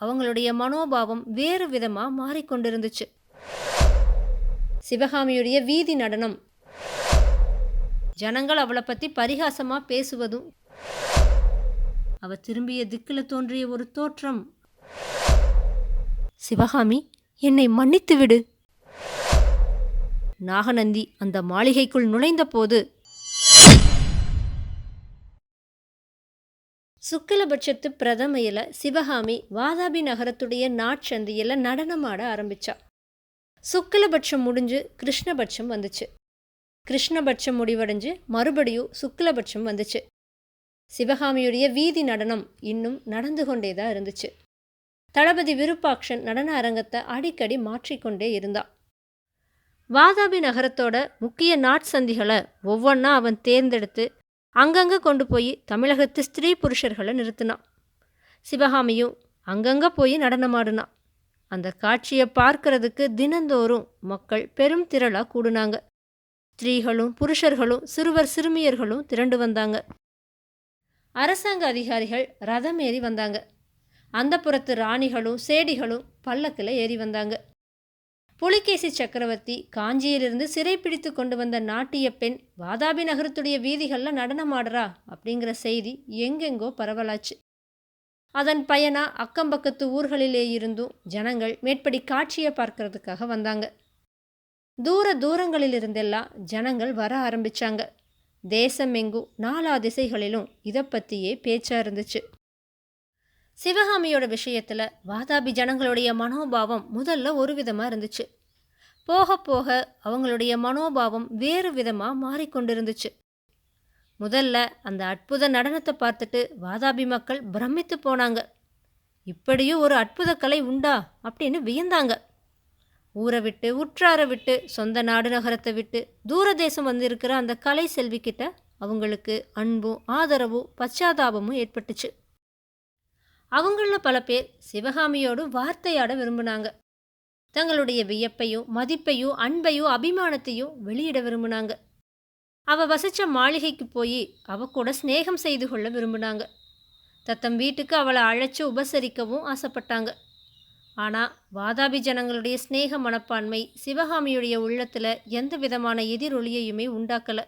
அவங்களுடைய மனோபாவம் வேறு விதமாக மாறிக்கொண்டிருந்துச்சு. சிவகாமியுடைய வீதி நடனம். ஜனங்கள் அவளை பற்றி பரிகாசமாக பேசுவதும் அவ திரும்பிய திக்கில் தோன்றிய ஒரு தோற்றம். சிவகாமி என்னை மன்னித்து விடு. நாகநந்தி அந்த மாளிகைக்குள் நுழைந்தபோது சுக்கலபட்சத்து பிரதமையில் சிவகாமி வாதாபி நகரத்துடைய நாட்சந்தியில் நடனமாட ஆரம்பிச்சா. சுக்கலபட்சம் முடிஞ்சு கிருஷ்ணபட்சம் வந்துச்சு. கிருஷ்ணபட்சம் முடிவடைஞ்சு மறுபடியும் சுக்கலபட்சம் வந்துச்சு. சிவகாமியுடைய வீதி நடனம் இன்னும் நடந்து கொண்டே தான் இருந்துச்சு. தளபதி விருப்பாக்ஷன் நடன அரங்கத்தை அடிக்கடி மாற்றிக்கொண்டே இருந்தான் வாதாபி நகரத்தோட முக்கிய நாட்சந்திகளை ஒவ்வொன்றா அவன் தேர்ந்தெடுத்து அங்கங்கே கொண்டு போய் தமிழகத்து ஸ்திரீ புருஷர்களை நிறுத்தினான். சிவகாமியும் அங்கங்கே போய் நடனமாடினான். அந்த காட்சியை பார்க்கறதுக்கு தினந்தோறும் மக்கள் பெரும் திரளாக கூடுனாங்க. ஸ்திரீகளும் புருஷர்களும் சிறுவர் சிறுமியர்களும் திரண்டு வந்தாங்க. அரசாங்க அதிகாரிகள் ரதம் ஏறி வந்தாங்க. அந்த புறத்து ராணிகளும் சேடிகளும் பல்லக்கில் ஏறி வந்தாங்க. புலிகேசி சக்கரவர்த்தி காஞ்சியிலிருந்து சிறைப்பிடித்து கொண்டு வந்த நாட்டிய பெண் வாதாபி நகரத்துடைய வீதிகளில் நடனமாடுறா அப்படிங்கிற செய்தி எங்கெங்கோ பரவலாச்சு. அதன் பயனா அக்கம்பக்கத்து ஊர்களிலே இருந்தும் ஜனங்கள் மேற்படி காட்சியை பார்க்கறதுக்காக வந்தாங்க. தூர தூரங்களிலிருந்தெல்லாம் ஜனங்கள் வர ஆரம்பிச்சாங்க. தேசமெங்கும் நாலா திசைகளிலும் இதை பற்றியே பேச்சாக இருந்துச்சு. சிவகாமியோட விஷயத்தில் வாதாபி ஜனங்களுடைய மனோபாவம் முதல்ல ஒரு விதமாக இருந்துச்சு. போக போக அவங்களுடைய மனோபாவம் வேறு விதமாக மாறிக்கொண்டிருந்துச்சு. முதல்ல அந்த அற்புத நடனத்தை பார்த்துட்டு வாதாபி மக்கள் பிரமித்து போனாங்க. இப்படியும் ஒரு அற்புத கலை உண்டா அப்படின்னு வியந்தாங்க. ஊரை விட்டு உற்றார விட்டு சொந்த நாடு நகரத்தை விட்டு தூரதேசம் வந்திருக்கிற அந்த கலை செல்விக்கிட்ட அவங்களுக்கு அன்பும் ஆதரவும் பச்சாதாபமும் ஏற்பட்டுச்சு. அவங்களில் பல பேர் சிவகாமியோடு வார்த்தையாட விரும்பினாங்க. தங்களுடைய வியப்பையும் மதிப்பையும் அன்பையும் அபிமானத்தையும் வெளியிட விரும்பினாங்க. அவ வசிச்ச மாளிகைக்கு போய் அவ கூட சிநேகம் செய்து கொள்ள விரும்பினாங்க. தத்தம் வீட்டுக்கு அவளை அழைச்சி உபசரிக்கவும் ஆசைப்பட்டாங்க. ஆனால் வாதாபி ஜனங்களுடைய சிநேக மனப்பான்மை சிவகாமியுடைய உள்ளத்தில் எந்த விதமான எதிரொலியையுமே உண்டாக்கலை.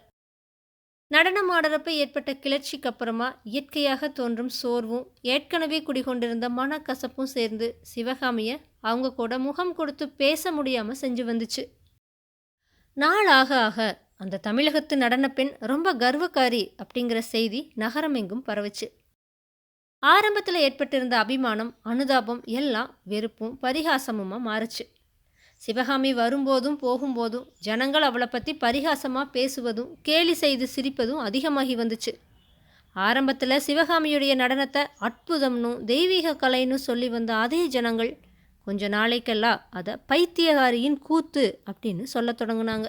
நடனம் ஆடுறப்ப ஏற்பட்ட கிளர்ச்சிக்கு அப்புறமா இயற்கையாக தோன்றும் சோர்வும் ஏற்கனவே குடிகொண்டிருந்த மனக்கசப்பும் சேர்ந்து சிவகாமியை அவங்க கூட முகம் கொடுத்து பேச முடியாமல் செஞ்சு வந்துச்சு. நாள் ஆக ஆக அந்த தமிழகத்து நடனப் பெண் ரொம்ப கர்வக்காரி அப்படிங்கிற செய்தி நகரமெங்கும் பரவுச்சு. ஆரம்பத்தில் ஏற்பட்டிருந்த அபிமானம் அனுதாபம் எல்லாம் வெறுப்பும் பரிகாசமுமா மாறுச்சு. சிவகாமி வரும்போதும் போகும்போதும் ஜனங்கள் அவளை பற்றி பரிகாசமாக பேசுவதும் கேலி செய்து சிரிப்பதும் அதிகமாகி வந்துச்சு. ஆரம்பத்தில் சிவகாமியுடைய நடனத்தை அற்புதம்னும் தெய்வீக கலைன்னு சொல்லி வந்த அதே ஜனங்கள் கொஞ்ச நாளைக்கெல்லாம் அதை பைத்தியகாரியின் கூத்து அப்படின்னு சொல்லத் தொடங்கினாங்க.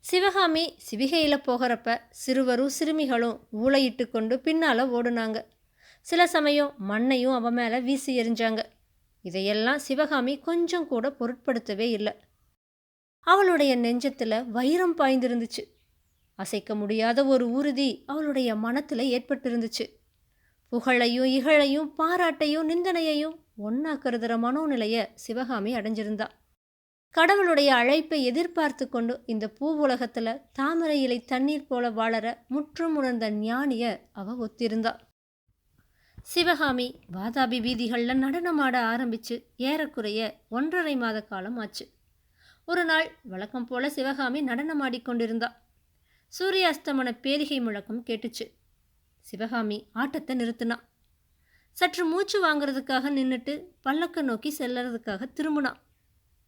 சிவகாமி சிவிகையில் போகிறப்ப சிறுவரும் சிறுமிகளும் ஊளையிட்டு கொண்டு பின்னால் ஓடுனாங்க. சில சமயம் மண்ணையும் அவன் மேலே வீசி எறிஞ்சாங்க. இதையெல்லாம் சிவகாமி கொஞ்சம் கூட பொருட்படுத்தவே இல்லை. அவளுடைய நெஞ்சத்தில் வைரம் பாய்ந்திருந்துச்சு. அசைக்க முடியாத ஒரு உறுதி அவளுடைய மனத்தில் ஏற்பட்டிருந்துச்சு. புகழையும் இகழையும் பாராட்டையும் நிந்தனையையும் ஒன்றா கருதுகிற மனோநிலையை சிவகாமி அடைஞ்சிருந்தா. கடவுளுடைய அழைப்பை எதிர்பார்த்து கொண்டு இந்த பூவுலகத்தில் தாமரை இலை தண்ணீர் போல வாழற முற்றும் உணர்ந்த ஞானிய அவ ஒத்திருந்தா. சிவகாமி வாதாபி வீதிகளில் நடனமாட ஆரம்பித்து ஏறக்குறைய ஒன்றரை மாத காலம் ஆச்சு. ஒரு நாள் வழக்கம் போல சிவகாமி நடனமாடிக்கொண்டிருந்தா சூரியாஸ்தமன பேரிகை முழக்கம் கேட்டுச்சு. சிவகாமி ஆட்டத்தை நிறுத்தினா. சற்று மூச்சு வாங்குறதுக்காக நின்றுட்டு பல்லக்க நோக்கி செல்லறதுக்காக திரும்பினா.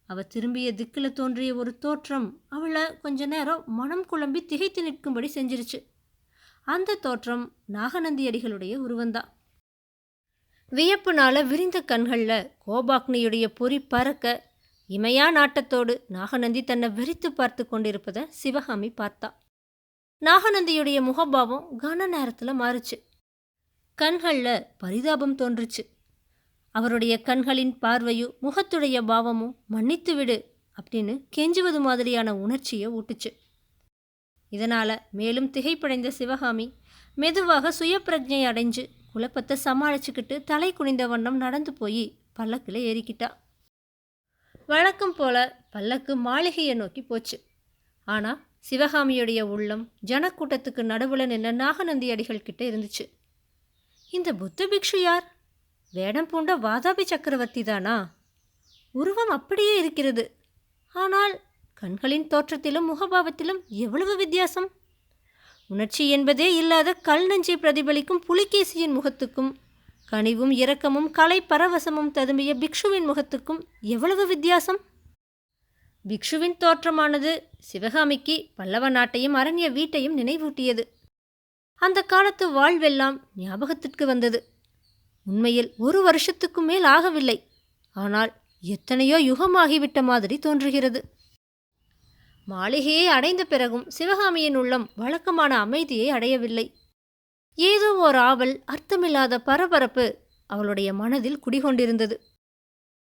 அவ திரும்பிய திக்கில் தோன்றிய ஒரு தோற்றம் அவளை கொஞ்ச நேரம் மனம் குழம்பி திகைத்து நிற்கும்படி செஞ்சிருச்சு. அந்த தோற்றம் நாகநந்தியடிகளுடைய உருவந்தான் வியப்புனால விரிந்த கண்களில் கோபாக்னியுடைய பொறி பறக்க இமையா நாட்டத்தோடு நாகநந்தி தன்னை வெறித்து பார்த்து கொண்டிருப்பதை சிவகாமி பார்த்தா. நாகநந்தியுடைய முகபாவம் கன நேரத்தில் மாறுச்சு. கண்களில் பரிதாபம் தோன்றுச்சு. அவருடைய கண்களின் பார்வையும் முகத்துடைய பாவமும் மன்னித்து விடு அப்படின்னு கெஞ்சுவது மாதிரியான உணர்ச்சியை ஊட்டுச்சு. இதனால் மேலும் திகைப்படைந்த சிவகாமி மெதுவாக சுயப்பிரஜை அடைஞ்சு குழப்பத்தை சமாளிச்சுக்கிட்டு தலை குனிந்த வண்ணம் நடந்து போய் பல்லக்கில் ஏறிக்கிட்டா. வழக்கம் போல பல்லக்கு மாளிகையை நோக்கி போச்சு. ஆனால் சிவகாமியுடைய உள்ளம் ஜனக்கூட்டத்துக்கு நடுவுல நின்ன நாகநந்தி அடிகள் கிட்ட இருந்துச்சு. இந்த புத்த பிக்ஷு யார்? வேடம் பூண்ட வாதாபி சக்கரவர்த்தி தானா? உருவம் அப்படியே இருக்கிறது. ஆனால் கண்களின் தோற்றத்திலும் முகபாவத்திலும் எவ்வளவு வித்தியாசம்? உணர்ச்சி என்பதே இல்லாத கல் நெஞ்சை பிரதிபலிக்கும் புலிகேசியின் முகத்துக்கும் கனிவும் இரக்கமும் கலை பரவசமும் ததும்பிய பிக்ஷுவின் முகத்துக்கும் எவ்வளவு வித்தியாசம்? பிக்ஷுவின் தோற்றமானது சிவகாமிக்கு பல்லவ நாட்டையும் அரண்ய வீட்டையும் நினைவூட்டியது. அந்த காலத்து வாழ்வெல்லாம் ஞாபகத்திற்கு வந்தது. உண்மையில் ஒரு வருஷத்துக்கு மேல் ஆகவில்லை. ஆனால் எத்தனையோ யுகமாகிவிட்ட மாதிரி தோன்றுகிறது. மாளிகையை அடைந்த பிறகும் சிவகாமியின் உள்ளம் வழக்கமான அமைதியை அடையவில்லை. ஏதோ ஓர் ஆவல் அர்த்தமில்லாத பரபரப்பு அவளுடைய மனதில் குடிகொண்டிருந்தது.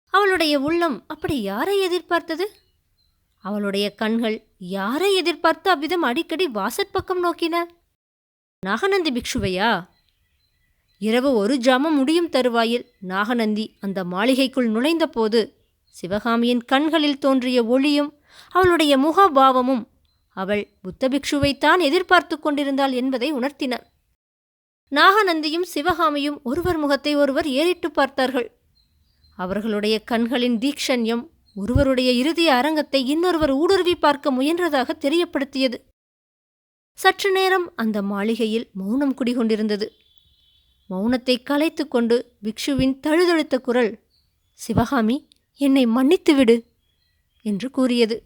அவளுடைய உள்ளம் அப்படி யாரை எதிர்பார்த்தது? அவளுடைய கண்கள் யாரை எதிர்பார்த்து அவ்விதம் அடிக்கடி வாசற்பக்கம் நோக்கின? நாகநந்தி பிக்ஷுவையா? இரவு ஒரு ஜாமம் முடியும் தருவாயில் நாகநந்தி அந்த மாளிகைக்குள் நுழைந்தபோது சிவகாமியின் கண்களில் தோன்றிய ஒளியும் அவளுடைய முகபாவமும் அவள் புத்தபிக்ஷுவைத்தான் எதிர்பார்த்து கொண்டிருந்தாள் என்பதை உணர்த்தின. நாகநந்தியும் சிவகாமியும் ஒருவர் முகத்தை ஒருவர் ஏறிட்டு பார்த்தார்கள். அவர்களுடைய கண்களின் தீக்ஷண்யம் ஒருவருடைய இறுதிய அரங்கத்தை இன்னொருவர் ஊடுருவி பார்க்க முயன்றதாக தெரியப்படுத்தியது. சற்று நேரம் அந்த மாளிகையில் மௌனம் குடிகொண்டிருந்தது. மௌனத்தை கலைத்து கொண்டு பிக்ஷுவின் தழுதழுத்த குரல் சிவகாமி என்னை மன்னித்துவிடு. என்று கூறியது.